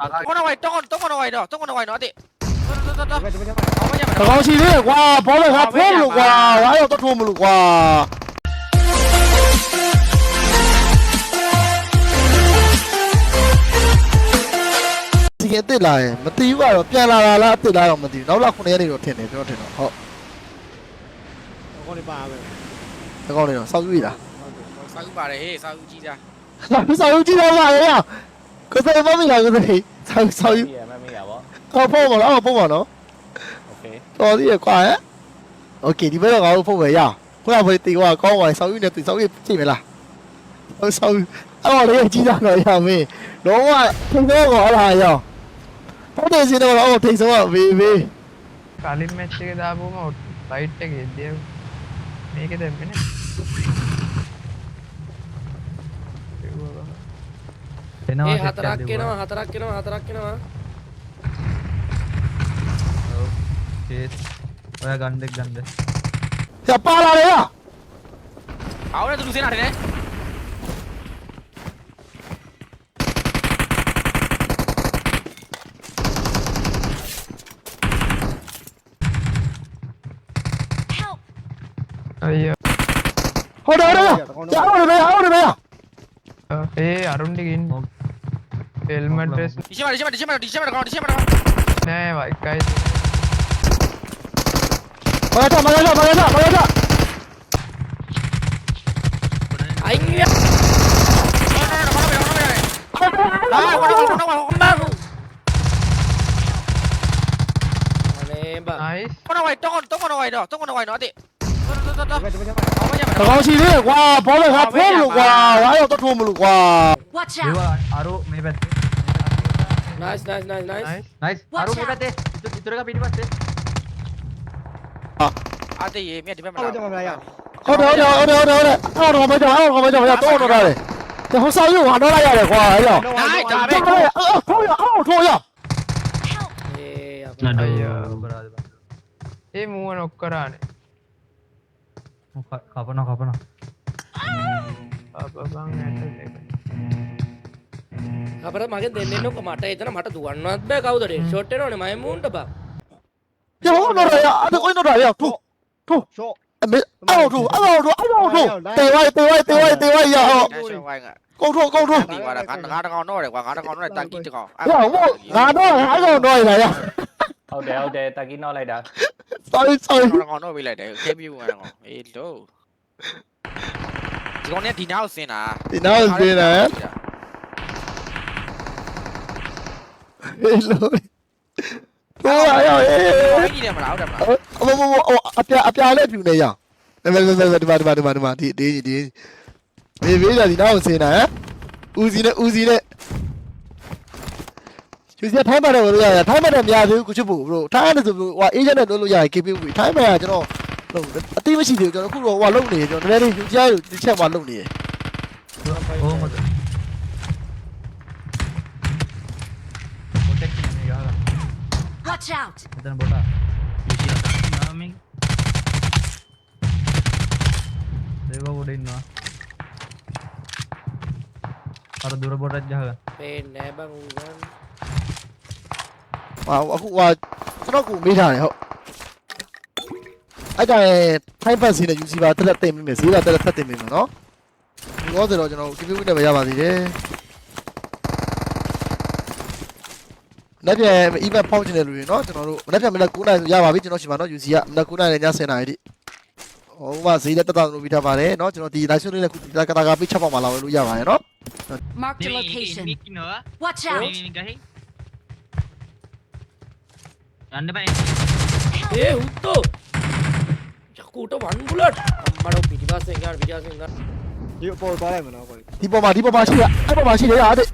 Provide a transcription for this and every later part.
Nice. နည်းနည်းတော့ဝိုင်တော့တော့ဝိုင်တော့တော့ဝိုင်တော့တဲ့တော်တော်တော်ဘယ်ဘယ်အောင်မရမတကောင်ရှိသေးတယ်ကွာဘောလည်းငါထိုးမလို့ကွာငါရောက်တော့ထိုးမလို့ကွာဒီကတက်လာရင်မတီးဘူးကတော့ပြန်လာတာလားအစ်လာတော့မသိဘူးနောက်လာ9ရက်နေတော့ထင်တယ်ကျွန်တော်ထင်တော့ဟုတ်ကောင်းနေပါပဲတကောင်နေတော့စောက်ရွေးတာစာဥပါတယ်ဟေးစာဥကြီးသားစောက်စောက်ကြည့်တော့ပါရဲ့ ကိုစရိတ်မမိလားကိုစရိတ်ဆောင်းဆောင်းယူမမေ့ရပါအော်ဖုန်းပါလားအော်ဖုန်းပါနော်โอเคတော်သေးရကွာဟဲ့โอเคဒီဘက်တော့ငါတို့ဖုန်းပဲရအောင်ခုနကဘယ်တီကွာကောင်းပါလေဆောင်းယူနေသူဆောင်းယူကြည့်မလားဆောင်းဆောင်းအဲ့တော့လေကြီးတာတော့ရမင်းလုံးဝထိန်းဆုံးကောအဲ့ဒါရောဟုတ်တယ်စီတော့အော်ထိန်းဆုံးကဘေးဘေး काली मैच के दाबो में लाइट टेक दे मेरे के दे मैंने එනවා ඒ හතරක් එනවා හතරක් එනවා හතරක් එනවා ඔකේ ඔයා ගන්න දෙක් ගන්න යපාලා රයා આવනේ તું સેના રે ஐயோ ஓடு ஓடு ஓடு ஓடு ஓடு ඒ අරුන්ටිගින් එල්මට ටිෂමට ටිෂමට ටිෂමට ටිෂමට ටිෂමට නෑ වයිකයි මගට මගට මගට මගට අයියා Nice. Tông nó ngoài, tông nó ngoài đó, tông nó ngoài đó đi. တကောင်ရှိသေးတယ်ကွာဘောလုံးကဖုံးလို့ကွာဝါရောက်တော့ထိုးမလို့ကွာ Watch out. देवा आरो मेरे बैठते nice nice nice nice nice nice Watch आरो मेरे out. बैठते इधर इधर का पीटी बैठते အဲ့ဒီရေမြက်ဒီဘက်မှာဟုတ်တယ်မလားရဟုတ်တယ်ဟုတ်တယ်ဟုတ်တယ်ဟုတ်တယ်အော်တော့မကြောက်အော်တော့မကြောက်ရတော့တော့တယ်ကျွန်တော်ဆောက်ရအောင်တော့လိုက်ရတယ်ကွာအဲ့တော့နိုင်ဒါပဲထိုးရအော်ထိုးရအော်ထိုးရ Help. အေးရပါ Ayo, berada. Eh, mau nak kerana. අය ඔබරාද ඒ මුව නොක්කරානේ කපන කපන අපබං ඇට අපර මගේ දෙන්නෙන්නක මට එතන මට දුවන්නත් බෑ කවුදට ෂොට් වෙනවනේ මම මූන්ට බා ပြတော့တော့ရအဲ့ကိုတော့ရထိုးထိုး ရှော့ အမေအော်ထိုးအော်ထိုးအော်ထိုးတေဝိုင်တေဝိုင်တေဝိုင်တေဝိုင်ရဟော ဒါရှော့ဝိုင်းက ကုန်ထိုးကုန်ထိုး ဒီကွာငါငါတကောင်တော့တယ်ကွာငါတကောင်တော့တန်ကီတကောင် ရဟိုငါတော့ငါတော့တော့ရရ ဟုတ်တယ်ဟုတ်တယ်ตะกี้นอกလိုက်တာ sorry sorry တကောင်တော့ပေးလိုက်တယ်ခဲပြူငါတကောင်အေးလို့ဒီကောင်နဲ့ဒီနာကိုဆင်းတာဒီနောက်စင်းတယ်ဟေးလို့တော့ရရအေးဘယ်ကြီးတယ်မလားဟုတ်တယ်မလားအမမမအပြအပြလည်းပြူနေရအောင်မမမဒီမှာဒီမှာဒီမှာဒီမှာဒီဒီဒီဘေးဘေးကဒီနောက်စင်းတာဟမ်ဦးစီနဲ့ဦးစီနဲ့ ဒီစက်ထိုင်းမတော့လို့ရတယ်ထိုင်းမတော့မရသေးဘူးကိုချစ်ဖို့ဘလို့ထိုင်းရတယ်ဆိုပြီးဟိုအေဂျင့်နဲ့လုပ်လို့ရတယ် KP ဘူးထိုင်းမရကျွန်တော်လုံးအတိမရှိသေးဘူးကျွန်တော်အခုတော့ဟိုလုံးနေကျွန်တော်တကယ်လို့ယူကြားရတစ်ချက်မှလုံးနေတယ်ဟိုမတော်ဘတ်တက်နေရတာ Watch out တန်ဘောတာယူရှိတာနာမင်း देखो वो दिन ना और दूर बोटा जाएगा पे neighbour ဟာအခုဟာကျွန်တော်ကိုမေးထားတယ်ဟုတ်အဲ့ဒါထိုင်းပတ်စီနဲ့ UC ပါတက်လက်တင်မိမယ်ဈေးပါတက်လက်ဖတ်တင်မိမယ်နော်ဒီတော့ဆိုတော့ကျွန်တော် KP နဲ့ပဲရပါသေးတယ်လက်ပြန် event ဖောက်ချင်တဲ့လူတွေနော်ကျွန်တော်တို့မလက်ပြန်မလက်9နိုင်ဆိုရပါပြီကျွန်တော်ရှိပါနော် UC ကမလက်9နိုင်နဲ့ည10နိုင်တိဟိုမှာဈေးလက်တက်တာလို့ပြီးထားပါတယ်နော်ကျွန်တော်ဒီ live show လေးလည်းခုဒီကတာကပေးချက်ပေါက်မှာလာလို့ရပါတယ်နော် Marked a location. Watch out! Run bhai. ए उत्तो कोटो भान बुलेट मारो पीडीवा से यार पीडीवा से यार ဒီအပေါ်သွားလိုက်မလားကွာဒီပေါ်မှာဒီပေါ်မှာရှိရအဲ့ပေါ်မှာရှိရရတဲ့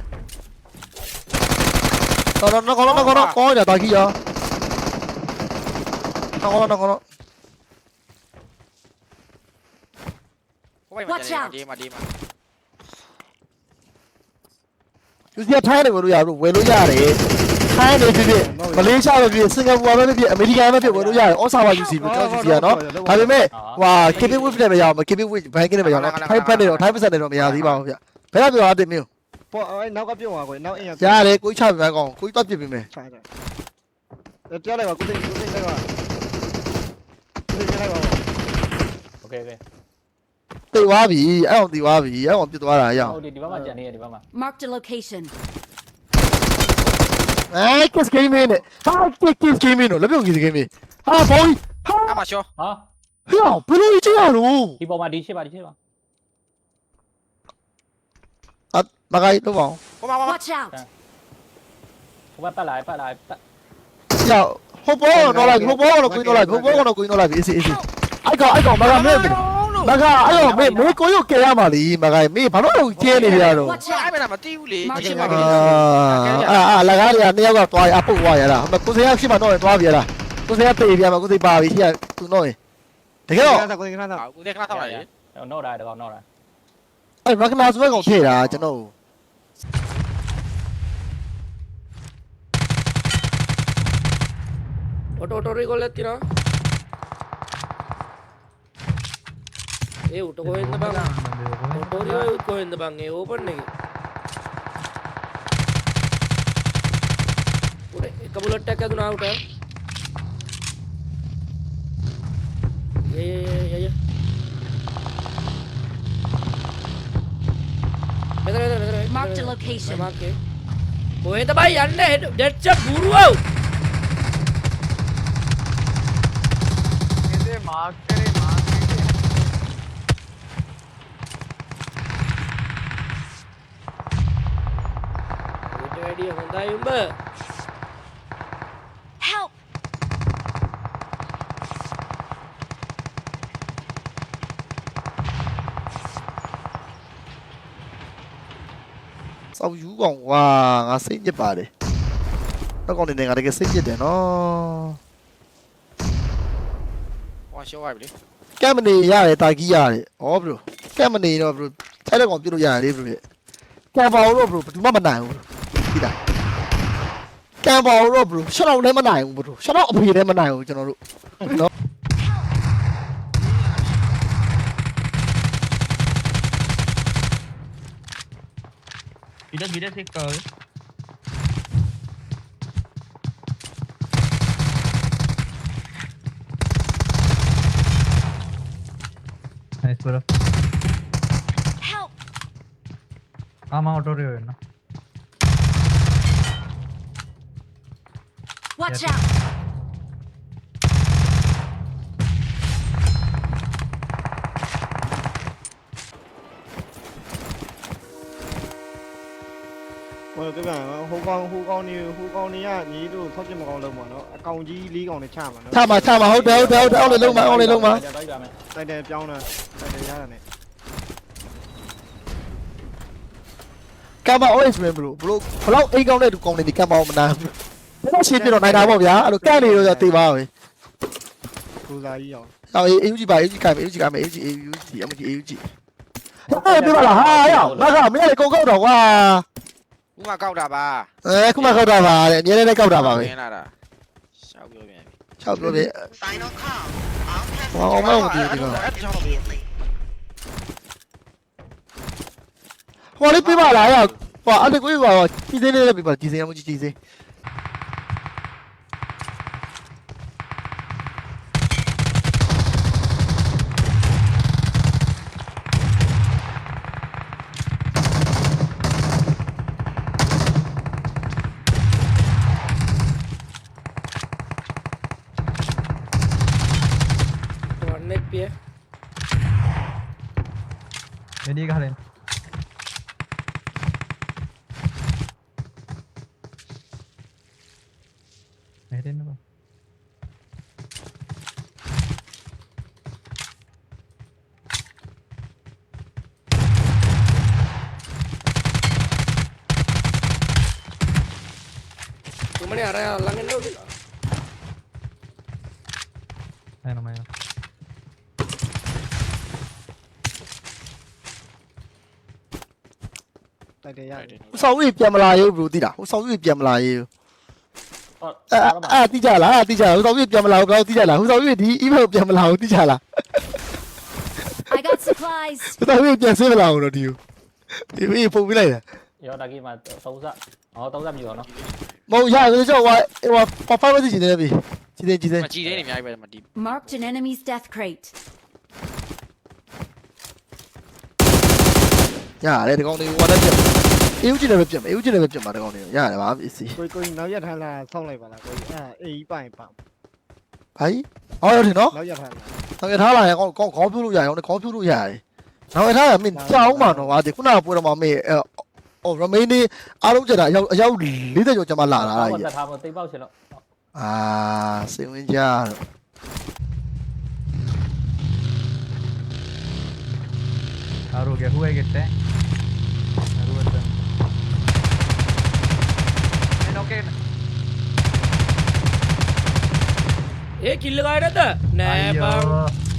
တော်တော်နော်ကောင်းနော်ကောင်းနော်ကောင်းရတာကြီးရနော်ကောင်းနော်ကောင်းနော်ကိုပိုင်မှာကြာဒီမှာဒီမှာသူစီထိုင်းတယ်ဝယ်လို့ရဘူးဝယ်လို့ရတယ် ထိုင်းနေဖြစ်ဖြစ်မလေးရှားပဲဖြစ်စင်ကာပူပဲဖြစ်အမေရိကန်ပဲဖြစ်ဝယ်လို့ရတယ်အော်ဆာဝါယူစီလို့ကျွန်တော်ယူစီရနော်ဒါပေမဲ့ဟွာ KP Wave နဲ့ပဲရအောင် KP Wave ဘိုင်းကနဲ့ပဲရအောင်ထိုင်းဖက်နေတော့ထိုင်းပတ်စံနေတော့မရသေးပါဘူးဗျဘယ်ကပြောအတင်မျိုး ပေါ်အဲ့နောက်ကပြုံးသွားကိုနောက်အင်ရ ရတယ်ကိုကြီးချပြမယ်ကောင်ကိုကြီးတော့ပြစ်ပေးမယ် ချာချာအဲ့ပြောလိုက်ပါကိုသိကိုသိလိုက်ပါကိုသိလိုက်ပါ โอเคโอเค တေသွားပြီအဲ့အောင်တေသွားပြီအဲ့အောင်ပြစ်သွားတာရအောင် ဟုတ်ဒီဒီဘက်မှာကြံနေရဒီဘက်မှာ Marked a location. အဲ kiss game နဲ့ဟာ kiss kiss game နော်လက်ပြုံကြီး game ဟာဘောင်းဟာအမရှောဟာဟေ့ဘယ်လိုကြည့်ရလို့ဒီပေါ်မှာဒီရှိပါဒီရှိပါအမကိုင်းတော့ပါဟိုမှာဟိုမှာ Watch out! ဟိုဘက်ပတ်လာပတ်လာပတ်ကြောက်ဟိုဘောတော့လိုက်ဟိုဘောတော့ကိုင်းတော့လိုက်ဟိုဘောတော့ကိုင်းတော့လိုက်အေးစီအေးစီအိုက်ကောင်အိုက်ကောင် မကအဲ့တော့မေမေကိုရုတ်ကဲရမှာလီမကမေဘာလို့ကျင်းနေကြတော့အဲ့မလားမသိဘူးလေအချင်းပါအာအာအာလကားတွေကနှစ်ယောက်ကသွားရအပုတ်သွားရတာကိုစင်ရရှိမှတော့သွားပြရတာကိုစင်ရပြေးပြမှာကိုစင်ပါပြီရှိရသူတော့ရင်တကယ်တော့ကိုစင်ခဏတော့ကိုစင်ခဏတော့လေတော့တာတကောင်တော့တာအဲ့မကနာစပွဲကောင်ဖြည့်တာကျွန်တော်တော်တော်တော်လေးကိုလည်းတိရော ඒ උට කොහෙන්ද බං ඔටෝරිය කොහෙන්ද බං ඒ ඕපන් එක උඩ එක බුලට් එකක් ඇදුනා උට ඒ ඒ ඒ මෙතන මෙතන මෙතන මාක් ද ලොකේෂන් මාක් කොහෙද බයි යන්නේ ඩෙට්ච බුරුවෝ Ayımı. Help. Sao chú còn quà ngã xin như bà đi. Nó còn đi này ngã cái xin như để nó. Qua xíu ai đi. Cái mình đi ra để tài kia ra đi. Ồ bro. Cái mình đi nó bro. Thế nó còn biết được ra đi bro. Cái vào nó bro. Chúng nó mình nào. Đi nào. ကောင်ပြလို့ရတယ်လေဘရိုကံပါတော့ဘရိုဘယ်သူမှမနိုင်ဘူးဒီလားကံပါတော့ဘရိုရှော့တော့လည်းမနိုင်ဘူးဘရိုရှော့တော့အဖေလည်းမနိုင်ဘူးကျွန်တော်တို့နော် Tidak tidak sih kau. Nice bro. Help! ஆமா auto review வேணும் Watch Yes. out! ဟိုပြ ပြန်ဟိုကောင်ဟိုကောင်နေဟိုကောင်နေကညီတို့ထောက်ပြမကောင်းလုံးပါနော်အကောင်ကြီးလေးကောင်နဲ့ချမှာနော် ချမှာချမှာဟုတ်တယ်ဟုတ်တယ်ဟုတ်တယ်အောင်လေလုံးမအောင်လေလုံးမ တော့ကြမယ် တိုင်တိုင်ပြောင်းတာတိုင်တိုင်ရတာနဲ့ ကံပါ always win bro bro ဘလောက်အိမ်ကောင်းတဲ့သူကောင်းနေဒီကံပါမနာဘူးဒါ ရှင်းပြတော့နိုင်တာပေါ့ဗျာအဲ့လိုကန့်နေတော့တေးပါပဲ ကိုစားကြီးအောင် ဟောအေးကြီးပါအေးကြီးကမယ်အေးကြီးကမယ်အေးကြီးအေးကြီးအမကြီးအေးကြီးဟာပြပါလားဟာရောက်ငါကမင်းလည်းကုန်ကောက်တော့ကွာ ဥမာကောက်တာပါ အဲခုမှကောက်တာပါတဲ့အများနဲ့ကောက်တာပါပဲ နင်းလာတာရှောက်ပြောပြန်ပြီ 6ပြောပြ Final call. All ဟောအောင်မအောင်ဒီဒီက အဲ့ဒီချောင်းတော့ immediately. ဟောလေးပြပါလားရောက်ဟောအဲ့ဒါကိုဟောကြီးစင်းလေးလည်းပြပါကြီးစင်းအမကြီးကြီးစင်း മണി അറിയാം വെള്ളം കണ്ടു വേണം വേണം sao ít tiền mà lại yêu bro đi đã? Sao ít tiền mà lại yêu? À à đi chả là à đi chả sao ít tiền mà lại yêu đi chả là. Sao ít đi ít hơn tiền mà lại đi chả là. I got supplies. Sao ít tiền sẽ mà lại rồi điều điều ít phụ với này nè ဒီဝေးပုံပြလိုက်တာရောဒါကြီးမှာ30ဟော30ပြီပေါ့နော်မဟုတ်ရရဆိုတော့ဟိုဟိုပပမသိချင်တယ်ပြီကြည့်တယ်ကြည့်တယ်မကြည့်သေးနေအများကြီးပဲမတီး Marked an enemy's death crate. ရတယ်ဒီကောင်တွေဟိုလည်းပြတ်အေးဦးကြည့်လည်းပဲပြတ်အေးဦးကြည့်လည်းပဲပြတ်မှာဒီကောင်တွေရတယ်ဗာအစီကိုကိုနောက်ရက်ထမ်းလာဆောင်းလိုက်ပါလားကိုအဲအေးပိုင်ပါဘာကြီးအော်ရထင်နော်နောက်ရက်ထမ်းလာနောက်ရထားလာရင်ကောင်းကောင်းခေါင်းပြလို့ရတယ်ကောင်းခေါင်းပြလို့ရတယ်နောက်ရထားကမင်းကြောက်မှတော့ဟာဒီခုနကပွဲတော့မှမေး အော် remain နေအားလုံးကျတာအရောက်အရောက်40ကျော်ကျမလာတာအဲ့ဒါကြီးကထားမသိပေါက်ချင်တော့အာစိတ်ဝင်ကြတော့ और हो गया हुआ है कितने एक किल लगा रहा था नहीं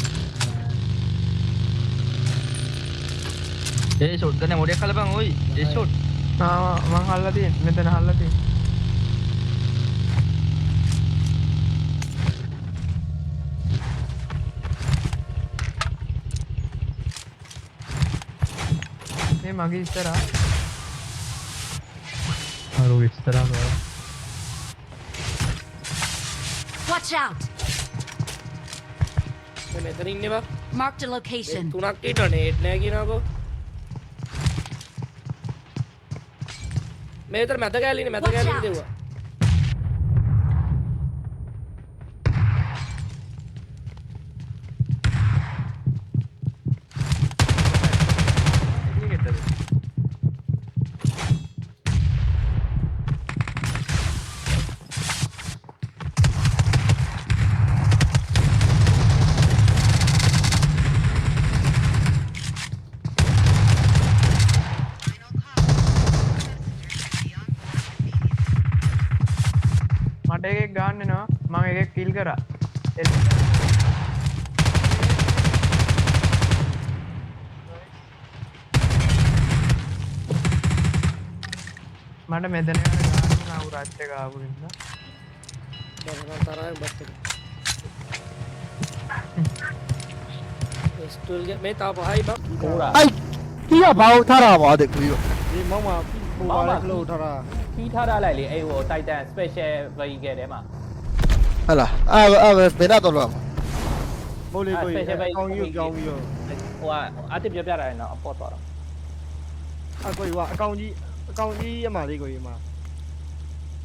ඒ ෂොට් ගන්න මොඩියක් කලපන් ඔයි ඒ ෂොට් ආ මං හල්ලා තියෙන මෙතන හල්ලා තියෙන මේ මගේ ඉස්සරහා අරු ඉස්සරහ වල Watch out! මෙතන ඉන්නවා Marked a location. තුනක් ඉට නේට් නෑ කියනකෝ मेरे इधर मैदा गैली नहीं मैदा गैली नहीं देगा అంటే మెదనే నా ఊరు వచ్చే కాబోయిందా ತರಾಗಿ ಬರ್ತೀನಿ ಸ್ಟೂಲ್ಗೆ ಮೇ ತಾಪ ಹಾಯ್ ಬಾ 哎，ဒီကဘာကိုထားတာပါတဲ့ကိုကြီးတို့ ဒီမောင်မပူပါလိုက်လို့ထားတာခီးထားထားလိုက်လေအဲ့ဟို Titan Special Vehicle ထဲမှာ ဟဲ့လားအာအာဘယ်နာတော့လောမှာမိုးလေးကိုကြီးအကောင်းကြီးကိုကြောင်းပြီးတော့ဟိုကအတစ်ပြပြတာရင်တော့အပေါ်သွားတော့အကိုကြီးကအကောင်းကြီးအ ကောင်ကြီးအမလေးကိုကြီးမှာ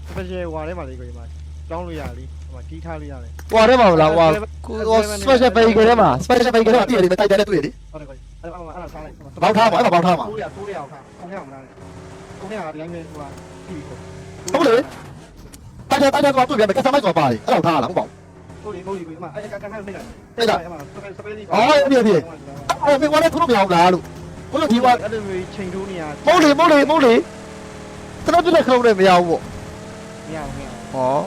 စပယ်ရှယ်ဝါထဲမှာလေးကိုကြီးမှာကြောင်းလို့ရလीဟိုမှာကြီးထားလို့ရတယ်ဟွာထဲမှာလားဟွာကို special vehicle ထဲမှာ special vehicle ထဲမှာတည့်ရတယ်တိုက်တယ်တွေ့လေဟုတ်တယ်ကိုကြီးအဲ့ဒါအဲ့ဒါစားလိုက်ဘောက်ထားမှာအဲ့ဘောက်ထားမှာကိုရကိုရအောင်ခါကိုရအောင်လားကိုရကဒီတိုင်းပဲဟိုကပြီးပြီဟုတ်လေတိုက်တယ်တိုက်တယ်တော့တွေ့ပြန်တယ်ကစားမိုက်တော့ပါတယ်အဲ့တော့ထားလားဟုတ်ပါဘူးကိုလေးကိုလေးကိုအမအဲ့ကကန်ကန်နေတာအဲ့ဒါအမစပယ်စပယ်လေးအော်ပြည့်ပြည့်အဲ့ဒီဝါနဲ့ခုလို့မရဘူးလားလို့ ခုလို့ဒီဝါ အဲ့လိုမျိုးချိန်တိုးနေရ မဟုတ်လေမဟုတ်လေမဟုတ်လေတတော့ပြတဲ့ခလုံးနဲ့မရဘူးပေါ့ မရဘူးမရဘူး ဟော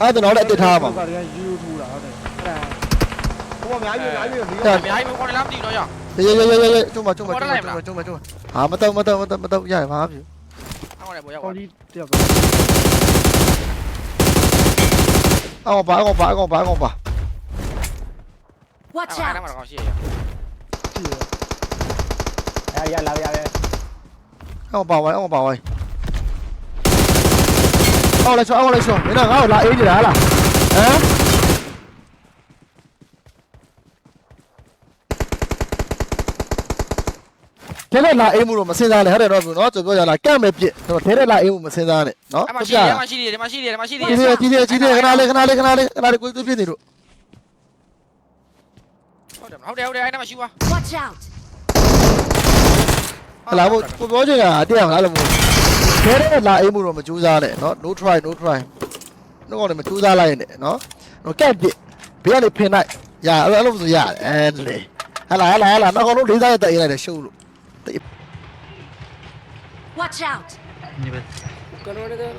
အဲ့တော့လည်းအစ်ထားပါ ကတည်းကယူထူတာဟုတ်တယ်အဲ့ဒါဟိုကအများကြီးအများကြီးပြီး အ တော့ များကြီးမခေါ်နေလားမသိဘူးတော့ရ ရေရေရေရေကျုံမကျုံမကျုံမကျုံမကျုံမကျုံဟာမတော့မတော့မတော့မတော့ရပါပြီ အောက်လည်းပေါ်ရောက် ကော ပါ င်းကြီးတယောက်တော့ အော်ပါအော်ပါအော်ပါအော်ပါ Watch အဲ့ဒါ out! လာပြလာပြပဲအောင်ပါဝိုင်းအောင်ပါဝိုင်းအောင်လိုက်ချောအောင်လိုက်ချောမင်းကငါ့ကိုလာအေးကြတာဟလားဟမ်ထဲထဲလာအေးမှုတော့မစင်စားလဲဟုတ်တယ်တော့ဘူးနော်ကျွန်တော်ပြောရလားကန့်မဲ့ပြစ်ကျွန်တော်ထဲထဲလာအေးမှုမစင်စားနဲ့နော်ဒီမှာရှိတယ်ဒီမှာရှိတယ်ဒီမှာရှိတယ်ဒီမှာရှိတယ်ကြီးတယ်ကြီးတယ်ကြီးတယ်ခဏလေးခဏလေးခဏလေးခဏလေးကိုယ်သူပြစ်နေလို့ဟုတ်တယ်ဟုတ်တယ်ဟုတ်တယ်အဲ့ဒါမှရှိပါ Watch out လာဖို့ကိုပြောချင်တာအတက်အောင်လားလို့မဟုတ်ဘူးခဲတဲ့လာအိမ်မှုတော့မကြိုးစားနဲ့နော် no try no try နှုတ်ကောင်တွေမကြိုးစားလိုက်နဲ့နော်နော်ကက်ပစ်ဘေးကနေဖင်လိုက်ရအဲ့လိုဆိုရတယ်အဲလေဟလာဟလာဟလာနှုတ်ကောင်တို့လေးစားရတဲ့အိမ်လိုက်တယ်ရှုပ်လို့ watch out နေပဲကနော်နေတယ်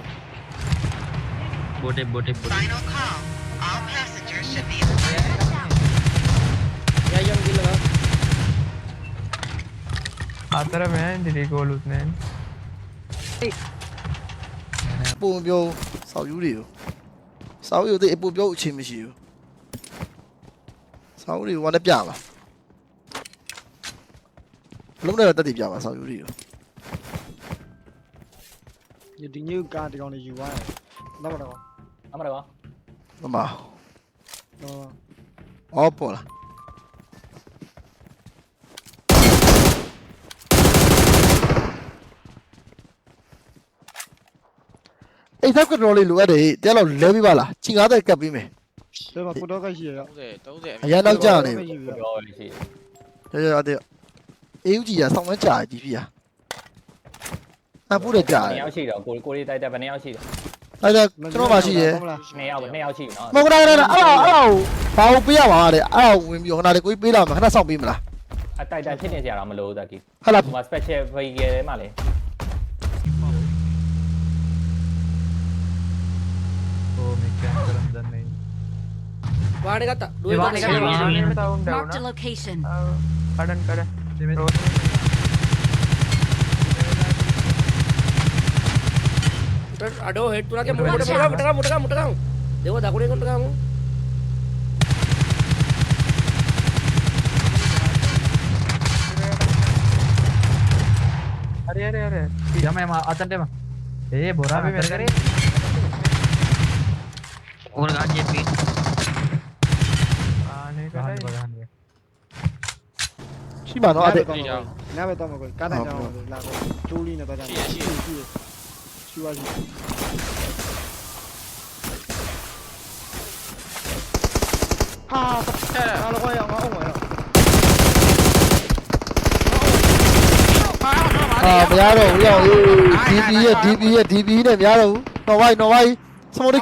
ဘိုတေဘိုတေဘိုတေ final call all passengers should be ရယုံဒီလား After a man, did he go loot man? ပုံပြောစောက်ယူတွေကိုစောက်ယူတွေအပူပြောအချင်းမရှိဘူးစောက်ယူတွေကလည်းပြပါလုံးနဲ့တော့တက်တည်ပြပါစောက်ယူတွေကိုဒီညကတကောင်လေးယူသွားတယ်နောက်မတော့နောက်မတော့မမဟောပေါ်လား အိတ်သက်ကတော်လေးလိုအပ်တယ်တရားတော့လဲပြီးပါလားချင်ကားတဲ့ကပ်ပြီးမယ်ဒီမှာကိုတော့ကရှိရရော30 30အရန်တော့ကြာနေယူရပြောရရှိရရတဲ့အေးဦးကြီးကဆောင်းမကြာဒီပြီဟာအပူတဲ့ကြာနှစ်ယောက်ရှိတော့ကိုကိုလေးတိုက်တက်ဘယ်နှစ်ယောက်ရှိလဲအဲ့ဒါကျွန်တော်မှရှိရယ်နှစ်ယောက်ပဲနှစ်ယောက်ရှိနော်မဟုတ်ကဲ့အဲ့ဒါအဲ့ဒါဘာလို့ပေးရမှာလဲအဲ့ဒါဝင်ပြီးခဏလေးကိုပေးလာမှာခဏစောင့်ပေးမလားအတိုက်တက်ဖြစ်နေကြရအောင်မလို့တက်ကီဟာလားဒီမှာ special vehicle ထဲမှာလေ Ada, head tuh lagi. Muter-muter, muter-muter, muter-muter. Dewa takutnya kan terkamu. Ada, ada, ada. Siapa yang mau atas dia mah? Eh, borah, berkeri. और गाड़ी ये पीठ आने का बगान है बगान में ရှိမှာနော်အဲ့ဒါ နားပဲတော့မကိုကားတိုင်ကြောင်းလာကိုကျိုးလေးနဲ့တော့ကြရှိရှိရှိရှိပါရှိဟာ ထဲတယ် အားလုံးရောငါအောင်ပါရော အာမရတော့ဘူးရောအေး DB ရဲ့ DB ရဲ့ DB နဲ့မရတော့ဘူးနော်ဝိုင်းနော်ဝိုင်းစမိုးလေး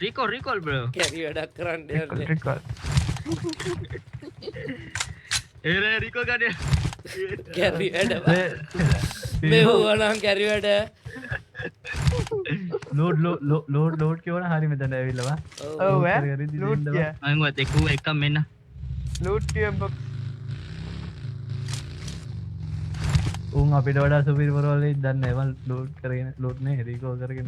Recall, recall, bro. Carry a duck run there. Recall. Here, recall got it. Carry a duck. मैं हुआ ना कैरी वेट है लोड लोड लोड लोड क्यों ना हारी में तो नहीं लगा ओह वह लोड किया मैं वो देखूँ एक कम में ना लोड किया बक्स वो वहाँ पे डोडा सुबीर बोल वाले इधर नेवल लूट करके लूट नहीं हरी को करके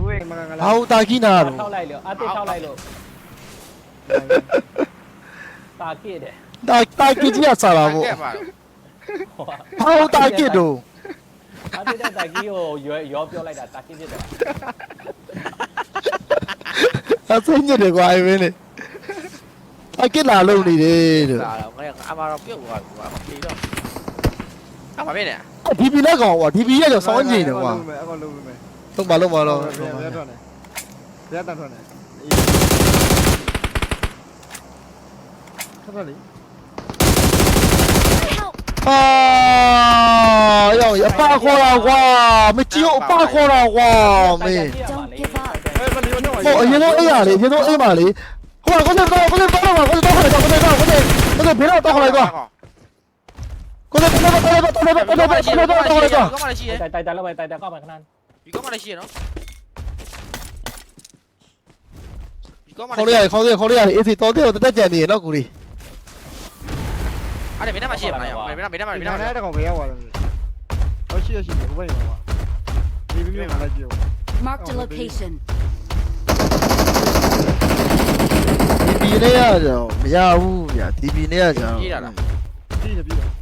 वो एक मगा गला आओ ताकि ना रो ठाव लाई लो आते ठाव लाई लो ताकि दे ता ताकि जी आ साला वो आओ ताकि दो आते ता ताकि यो यो यो ပြောလိုက်တာ ताकि ဖြစ်တယ်အဆင်းညစ်တယ်ကွာအမင်းလေအကစ်လာလုံးနေတယ်တို့လာတော့မင်းအမတော့ပြုတ်သွားပြီကွာမပြေတော့အမမင်းနဲ့ ဒီပီလက်ကောင်ကွာဒီပီရဲ့ကြောင့်စောင်းကျင်တယ်ကွာအကောင်လုံးပဲလုံးပါလုံးပါတော့ရက်ထွက်နေရက်တက်ထွက်နေခက်တယ်လေအာရောက်ရအပါခေါ်တော့ကွာမကြည့်အပါခေါ်တော့ကွာမင်းဟိုအရင်တော့အဲ့ရလေအရင်တော့အဲ့ပါလေဟိုကကိုယ်ကတော့ကိုယ်ကတော့ကိုယ်တော့ကိုယ်တော့ကိုယ်တော့ကိုယ်တော့ကိုယ်တော့ဘယ်တော့တော့ခေါ်လိုက်ကွာ एक မကငါဘာလားလို့တာကြီးနာထောတော့က်လိုက်လို့အတစ်ထောက်လိုက်လို့တာကီတယ်တာတာကြီးကြီးကစားလာပေါ့ကဲပါဘာလို့တာကြီးတော့အတစ်တဲ့တက်ကီကိုရောရောပြောလိုက်တာတာကီဖြစ်တယ်အစိမ့်ညတယ်ကွာအဲ့မင်းလေတာကြီးလာလုံးနေတယ်လို့လာတော့ငါအမတော့ပြုတ်သွားကွာမပြေတော့အမပဲနဲ့ဒီပီလက်ကောင်ကွာဒီပီရဲ့ကြောင့်စောင်းညင်တယ်ကွာအကောင်လုံးမယ်လုံးပါလုံးပါတော့ဘယ်ရထွက်နေဘယ်တန်ထွက်နေခက်လေ Help! အာယောအပါခေါ်တာကွာမကြည့်အပါခေါ်တာကွာမင်း Don't give up. ဘယ်ကလေးတော့ဟိုအရင်ဆုံးအေးရလေအရင်ဆုံးအေးပါလေဟိုကတော့ကတော့ကတော့တော့တော့ကတော့တော့ကတော့တော့ကတော့တော့ကတော့ဘယ်တော့တော့ခေါ်လိုက်ကွာကိုတော့တော့တော့တော့တော့တော့တော့တော့တော့တော့တော့တော့ကောင်းမှလည်းရှိရတိုက်တိုက်လောက်ပဲတိုက်တိုက်ကောက်မယ်ခဏဒီကောင်းမှလည်းရှိရနော်ဒီကောင်းမှခေါ်ရရခေါ်ရခေါ်ရရအေးစီတော့တဲ့တက်ကြံနေရနော်ကိုကြီးအဲ့ဒါမင်းမရှိရမလားမင်းမင်းမင်းမဒီင်းနားမတဲ့ကောင်ဘယ်ရောက်သွားလဲဟောရှိရရှိဘယ်ဘယ်ရောက်သွားဒီဘီမျိုးလိုက်ကြည့် Marked a location. ဒီပီနဲ့ရကြမရဘူးဗျာဒီပီနဲ့ရကြကြည့်တယ်ပြီးတယ်ဒီပီ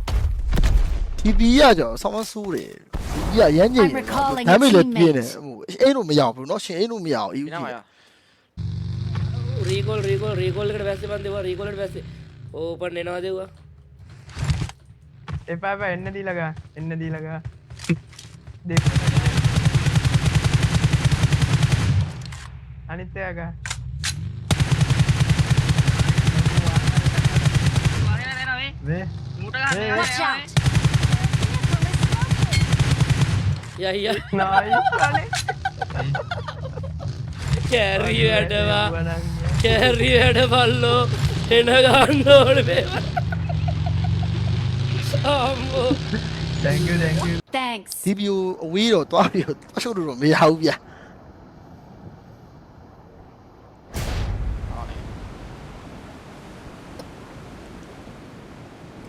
¡Muchas gracias! Ya ya. Naik kali. Carry adva. Carry adva lo. Enagan nolbe. Ambo. Thank you thank you. Thanks. ဒီပြူအဝေးတော့တွားပြီးတော့အရှုပ်လို့တော့မရဘူးဗျာ။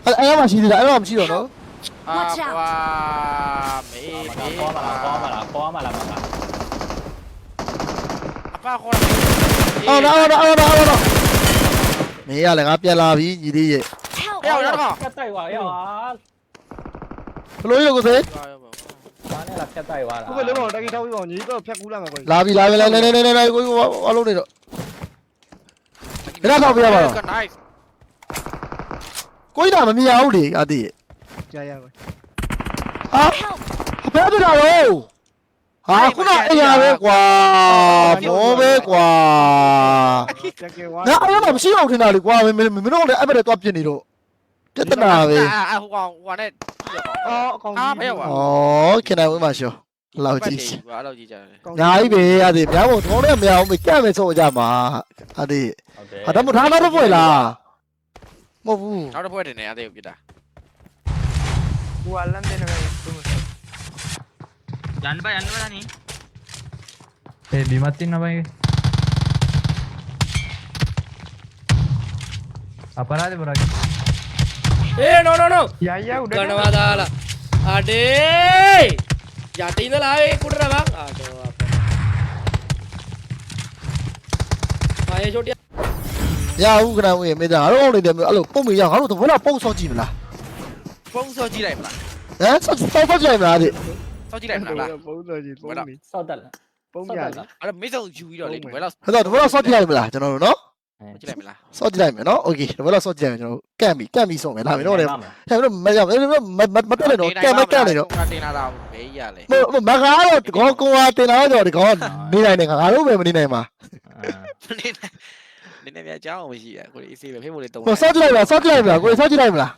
အဲ့အဲ့မှာရှိသေးတာအဲ့မှာမရှိတော့နော်။ Watch out. ကွာမေးမေးပေါ်မလားပေါ်မလားပေါ်မလားမလားအပခေါ်အော်နော်အော်နော်အော်နော်အော်နော်မင်းရလေငါပြန်လာပြီညီလေးရဲ့ Help. ရောက်ရောက်တော့ဖြတ်တိုက်သွားရောဘလို့ရုပ်ကိုစေဘာနဲ့လားဖြတ်တိုက်သွားတာခုပဲလုံးအောင်တက်ကြီးထောက်ပြီးပါဦးညီတော့ဖြတ်ကူးလာမှာကိုလာပြီလာပြီလာနေနေနေနေကိုအလုံးနေတော့နိုင်ကိုကြီးတာမမြင်ဘူးလေအတိရဲ့ကြာရပါဟာ Help. ဘယ်ပြတာတော့ဟာခုနအရာပဲကွာမောပဲကွာတက်ကယ်ဝါငါအဲ့ဒါမရှိအောင်ထင်တာလေကွာမင်းမင်းတို့လည်းအဲ့ဘက်တော့ပြစ်နေတော့ပြဿနာပဲအာဟိုကောင်ဟိုနဲ့အော်အကောင်အာကြီးမရောက်ပါဩခင်ဗျာဝင်းပါရှောလောက်ကြီးကွာလောက်ကြီးကြတယ်ညာကြီးပဲအတိများဖို့တော့လည်းမရအောင်မကြက်မယ်ဆိုကြမှာအတိဟုတ်တယ်ဟာဒါမှထားတော့ဖွင့်လားမဟုတ်ဘူးနောက်တစ်ဖွဲ့တင်နေအသေးကိုပြတာกูအလန်တဲ့နေတူမ යන්න බෑ යන්න බෑ නේ. ඒ බිමත් ඉන්න බෑ. අපරාධ පුරාග. ඒ නෝ නෝ නෝ. යයියා උඩට ගණවා දාලා. අඩේ! යට ඉඳලා ආවේ කුඩර බං. ආඩෝ අපේ. ආයේ ෂොට් 야, 우그라 우에 메다 아로니 데메 알로 뽕이 야, 아로도 몰라 뽕 쏘지 말라. 뽕 쏘지 말라. 에? 쏘지 쏘지 말라. စောကြည့်မလား ဖုန်းစောကြည့်လိုက်မလား ဟမ်စောစောစောကြည့်မလားအတိ စောကြည့်လိုက်မလား ပုံတော်ကြီးပုံနေ စောက်တက်လား ပုံ စောက် ရ တက် လား လား အဲ့တော့မေးစုံယူပြီးတော့လေဒီဘယ်လောက် အဲ့တော့ဒီဘက်တော့စောကြည့်လိုက်မလားကျွန်တော်တို့နော် ကြည့်လိုက်မလား စောကြည့်လိုက်မယ်နော်โอเคဒီဘက်တော့စောကြည့်လိုက်မယ်ကျွန်တော်တို့ကန့်ပြီကန့်ပြီဆုံးမယ်လာပြီတော့လေ မ ဟဲ့ဘယ်မရမမမတက်လည်းတော့ကန့်မကန့်နေတော့ တင်လာတာမေးရလေ မမကားတော့ဒီကောင်ကွာတင်လာတော့ဒီကောင်နေနိုင်တယ်ငါတို့ပဲမနေနိုင်ပါ နင်းနေနေပြအကြောင်းမရှိရကိုအေးဆေးပဲဖေးဖို့လေတုံး ဟိုစောကြည့်လိုက်မလားစောကြည့်လိုက်မလားကိုစောကြည့်လိုက်မလား